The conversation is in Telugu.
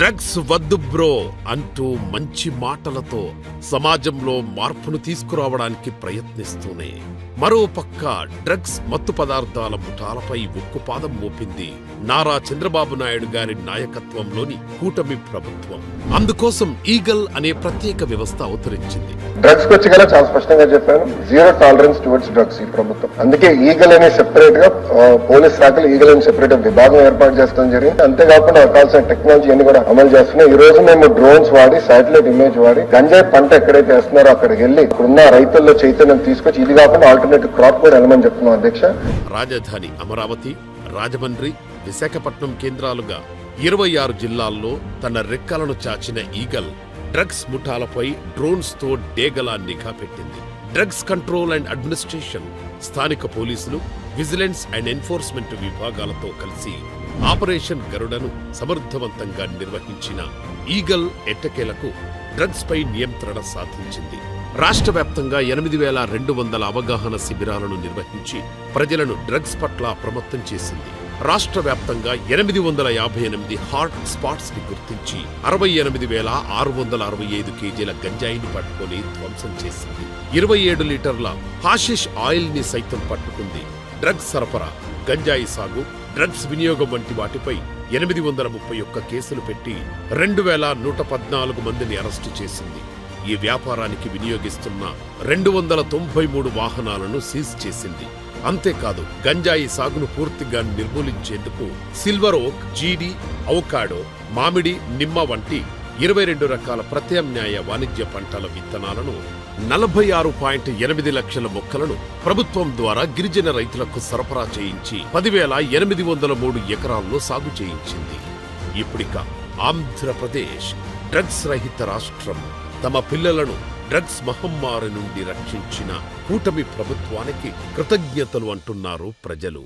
డ్రగ్స్ వద్దు బ్రో అంటూ మంచి మాటలతో సమాజంలో మార్పును తీసుకురావడానికి ప్రయత్నిస్తూనే మరో పక్క డ్రగ్స్ మత్తు పదార్థాల ముఠాలపై ఉక్కుపాదం మోపింది నారా చంద్రబాబు నాయుడు గారి నాయకత్వంలోని కూటమి ప్రభుత్వం. అందుకోసం ఈగల్ అనే ప్రత్యేక వ్యవస్థ అవతరించింది. డ్రగ్స్ వచ్చి గల చాలా స్పష్టంగా చెప్పాను జీరో టాలరెన్స్ టువర్డ్స్ డ్రగ్స్ ఈ ప్రభుత్వం. అందుకే ఈగల్ అనే సెపరేట్గా పోలీస్ శాఖలు ఈగల్ అనే సెపరేట్ విభాగం ఏర్పాటు చేస్తాం జరిగింది. అంతేకాకుండా కావాల్సిన టెక్నాలజీ అన్ని కూడా అమలు చేస్తున్నాం. ఈ రోజు మేము డ్రోన్స్ వాడి శాటిలైట్ ఇమేజ్ వాడి గంజాయి పంట ఎక్కడైతే వేస్తున్నారో అక్కడికి వెళ్ళి ఇక్కడున్న రైతుల్లో చైతన్యం తీసుకొచ్చి ఇది కాకుండా ఆల్టర్నేటివ్ క్రాప్ కూడా వెళ్ళమని చెప్తున్నాం అధ్యక్ష. రాజధాని అమరావతి రాజమండ్రి విశాఖపట్నం కేంద్రాలుగా ఇరవై ఆరు జిల్లాల్లో తన రెక్కలను చాచిన ఈగల్ డ్రగ్స్ ముఠాలపై డ్రోన్స్తో డేగలా నిఘా పెట్టింది. డ్రగ్స్ కంట్రోల్ అండ్ అడ్మినిస్ట్రేషన్ స్థానిక పోలీసులు విజిలెన్స్ అండ్ ఎన్ఫోర్స్మెంట్ విభాగాలతో కలిసి ఆపరేషన్ గరుడను సమర్థవంతంగా నిర్వహించిన ఈగల్ ఎట్టకేలకు డ్రగ్స్ పై నియంత్రణ సాధించింది. రాష్ట్ర వ్యాప్తంగా ఎనిమిది వేల రెండు వందల అవగాహన శిబిరాలను నిర్వహించి ప్రజలను డ్రగ్స్ పట్ల అప్రమత్తం చేసింది. రాష్ట్ర వ్యాప్తంగా ఎనిమిది వందల యాభై ఎనిమిది హాట్ స్పాట్స్ని గుర్తించి అరవై ఎనిమిది వేల ఆరు వందల అరవై ఐదు కేజీల గంజాయిని పట్టుకొని ధ్వంసం చేసింది. ఇరవై ఏడు లీటర్ల హాషిష్ ఆయిల్ని సైతం పట్టుకుంది. డ్రగ్స్ సరఫరా గంజాయి సాగు డ్రగ్స్ వినియోగం వంటి వాటిపై ఎనిమిది వందల ముప్పై ఒక్క కేసులు పెట్టి రెండు వేల నూట పద్నాలుగు మందిని అరెస్టు చేసింది. ఈ వ్యాపారానికి వినియోగిస్తున్న రెండు వందల తొంభై మూడు వాహనాలను సీజ్ చేసింది. అంతేకాదు గంజాయి సాగును పూర్తిగా నిర్మూలించేందుకు సిల్వర్ ఓక్ జీడి అవకాడో మామిడి నిమ్మ వంటి ఇరవై రెండు రకాల ప్రత్యామ్నాయ వాణిజ్య పంటల విత్తనాలను నలభై ఆరు పాయింట్ ఎనిమిది లక్షల మొక్కలను ప్రభుత్వం ద్వారా గిరిజన రైతులకు సరఫరా చేయించి పదివేల ఎనిమిది వందల మూడు ఎకరాల్లో సాగు చేయించింది. ఇప్పుడిక ఆంధ్రప్రదేశ్ డ్రగ్స్ రహిత రాష్ట్రం తమ పిల్లలను డ్రగ్స్ మహమ్మారి నుండి రక్షించిన కూటమి ప్రభుత్వానికి కృతజ్ఞతలు అంటున్నారు ప్రజలు.